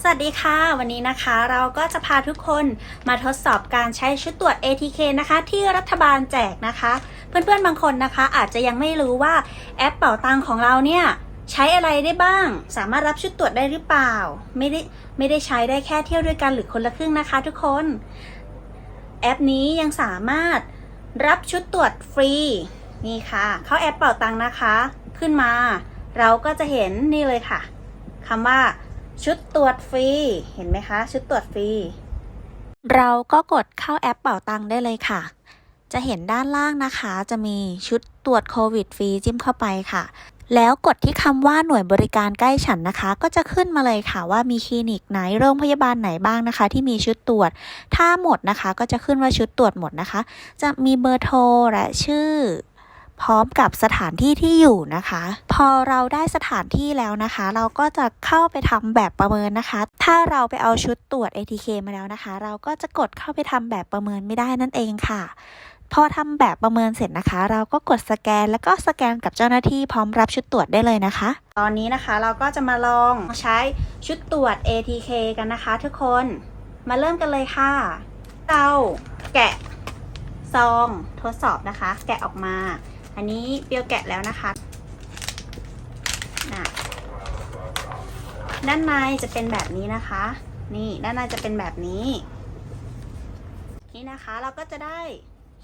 สวัสดีค่ะ วันนี้นะคะเราก็จะพาทุกคนมาทดสอบการใช้ชุดตรวจ ATK นะคะ ที่รัฐบาลแจกนะคะ เพื่อนๆบางคนนะคะอาจจะยังไม่รู้ว่าแอปเป่าตังของเราเนี่ยใช้อะไรได้บ้าง สามารถรับชุดตรวจได้หรือเปล่า ไม่ได้ไม่ได้ใช้ได้แค่เที่ยวด้วยกันหรือคนละครึ่งนะคะ ทุกคน แอปนี้ยังสามารถรับชุดตรวจฟรีนี่ค่ะ เข้าแอปเป่าตังนะคะ ขึ้นมา เราก็จะเห็นนี่เลยค่ะคำว่า ชุดตรวจฟรี เห็นไหมคะ ชุดตรวจฟรี เราก็กดเข้าแอปเป่าตังได้เลยค่ะ จะเห็นด้านล่างนะคะ จะมีชุดตรวจโควิดฟรีจิ้มเข้าไปค่ะ แล้วกดที่คำว่าหน่วยบริการใกล้ฉันนะคะ ก็จะขึ้นมาเลยค่ะว่ามีคลินิกไหนโรงพยาบาลไหนบ้างนะคะ ที่มีชุดตรวจ ถ้าหมดนะคะ ก็จะขึ้นว่าชุดตรวจหมดนะคะ จะมีเบอร์โทรและชื่อ พร้อมกับสถานที่ที่อยู่นะคะ พอเราได้สถานที่แล้วนะคะ เราก็จะเข้าไปทำแบบประเมินนะคะ ถ้าเราไปเอาชุดตรวจ ATK มาแล้วนะคะ เราก็จะกดเข้าไปทำแบบประเมินไม่ได้นั่นเองค่ะพอทำแบบประเมินเสร็จนะคะ เราก็กดสแกนแล้วก็สแกนกับเจ้าหน้าที่พร้อมรับชุดตรวจได้เลยนะคะ ตอนนี้นะคะเราก็จะมาลองใช้ชุดตรวจ ATK กันนะคะทุกคนมาเริ่มกันเลยค่ะ เราแกะซองทดสอบนะคะ แกะออกมา อันนี้เปียวแกะแล้วนะคะนะด้านในจะเป็นแบบนี้นะคะ นี่ด้านในจะเป็นแบบนี้ นี่นะคะเราก็จะได้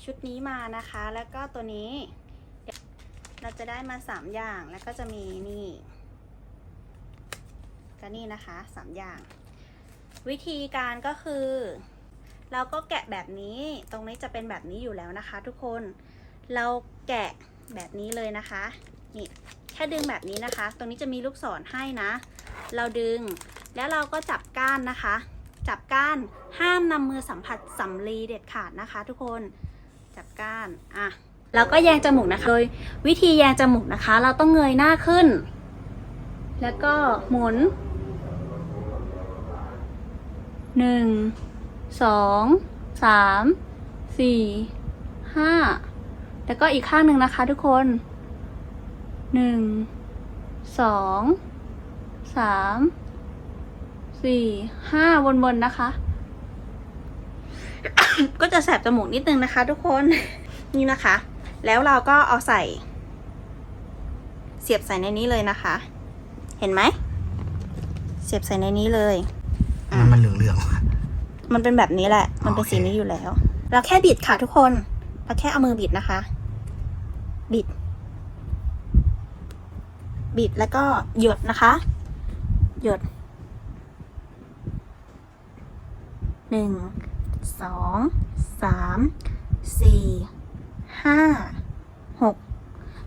ชุดนี้มานะคะ แล้วก็ตัวนี้ เราจะได้มาสามอย่างแล้วก็จะมีนี่ก็นี่นะคะสามอย่าง วิธีการก็คือ เราก็แกะแบบนี้ ตรงนี้จะเป็นแบบนี้อยู่แล้วนะคะ ทุกคน เราแกะแบบนี้เลยนะคะนี่แค่ดึงแบบนี้นะคะ ตรงนี้จะมีลูกศรให้นะ เราดึงแล้วเราก็จับก้านนะคะ จับก้านห้ามนำมือสัมผัสสำลีเด็ดขาดนะคะ ทุกคนจับก้านอะแล้วก็แยงจมูกนะคะ โดยวิธีแยงจมูกนะคะ เราต้องเงยหน้าขึ้น แล้วก็หมุนหนึ่งสองสามสี่ห้า แล้วก็อีกข้างหนึ่งนะคะทุกคนหนึ่งสองสามสี่ห้าวนๆนะคะ ก็จะแสบจมูกนิดนึงนะคะ ทุกคนนี่นะคะ แล้วเราก็เอาใส่ เสียบใส่ในนี้เลยนะคะ เห็นไหม เสียบใส่ในนี้เลยอะมันมันเหลืองเหลืองๆว่ะมันเป็นแบบนี้แหละ มันเป็นโอเคสีนี้อยู่แล้ว เราแค่บิดค่ะทุกคน เราแค่เอามือบิดนะคะ บิด บิดแล้วก็หยดนะคะ หยดหนึ่งสองสามสี่ห้าหก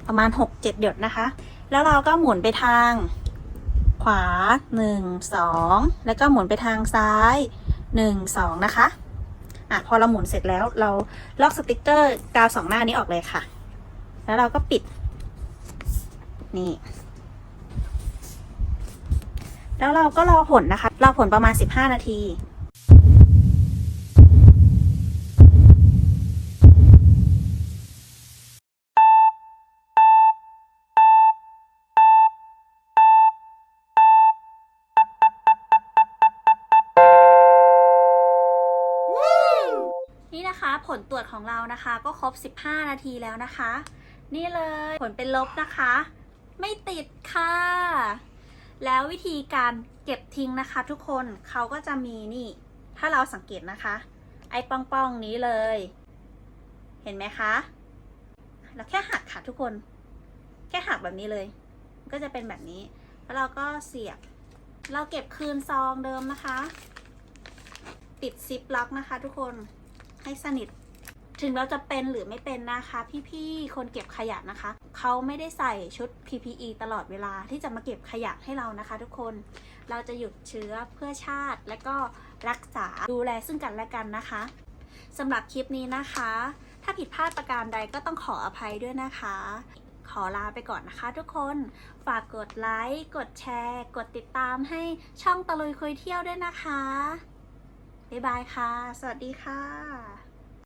ประมาณหกเจ็ดหยดนะคะ แล้วเราก็หมุนไปทางขวาหนึ่งสองแล้วก็หมุนไปทางซ้ายหนึ่งสองนะคะอะพอเราหมุนเสร็จแล้วเราล็อกสติกเกอร์กาวสองหน้านี้ออกเลยค่ะ แล้วเราก็ปิด นี่ แล้วเราก็รอผลนะคะ รอผลประมาณ 15 นาทีนี่นะคะผลตรวจของเรานะคะ ก็ครบ 15 นาทีแล้วนะคะ นี่เลย ผลเป็นลบนะคะ ไม่ติดค่ะ แล้ววิธีการเก็บทิ้งนะคะทุกคนเขาก็จะมีนี่ ถ้าเราสังเกตนะคะ ไอ้ป้องๆนี้เลย เห็นไหมคะเราแค่หักค่ะทุกคน แค่หักแบบนี้เลย ก็จะเป็นแบบนี้ แล้วเราก็เสียบ เราเก็บคืนซองเดิมนะคะติดซิปล็อกนะคะทุกคนให้สนิท ถึงเราจะเป็นหรือไม่เป็นนะคะ พี่ๆ คนเก็บขยะนะคะ เขาไม่ได้ใส่ชุด PPE ตลอดเวลาที่จะมาเก็บขยะให้เรานะคะ ทุกคน เราจะหยุดเชื้อเพื่อชาติ และก็รักษาดูแลซึ่งกันและกันนะคะสำหรับคลิปนี้นะคะ ถ้าผิดพลาดประการใดก็ต้องขออภัยด้วยนะคะ ขอลาไปก่อนนะคะ ทุกคน ฝากกดไลค์ กดแชร์ กดติดตามให้ช่องตะลุยคุยเที่ยวด้วยนะคะ บ๊ายบายค่ะ สวัสดีค่ะ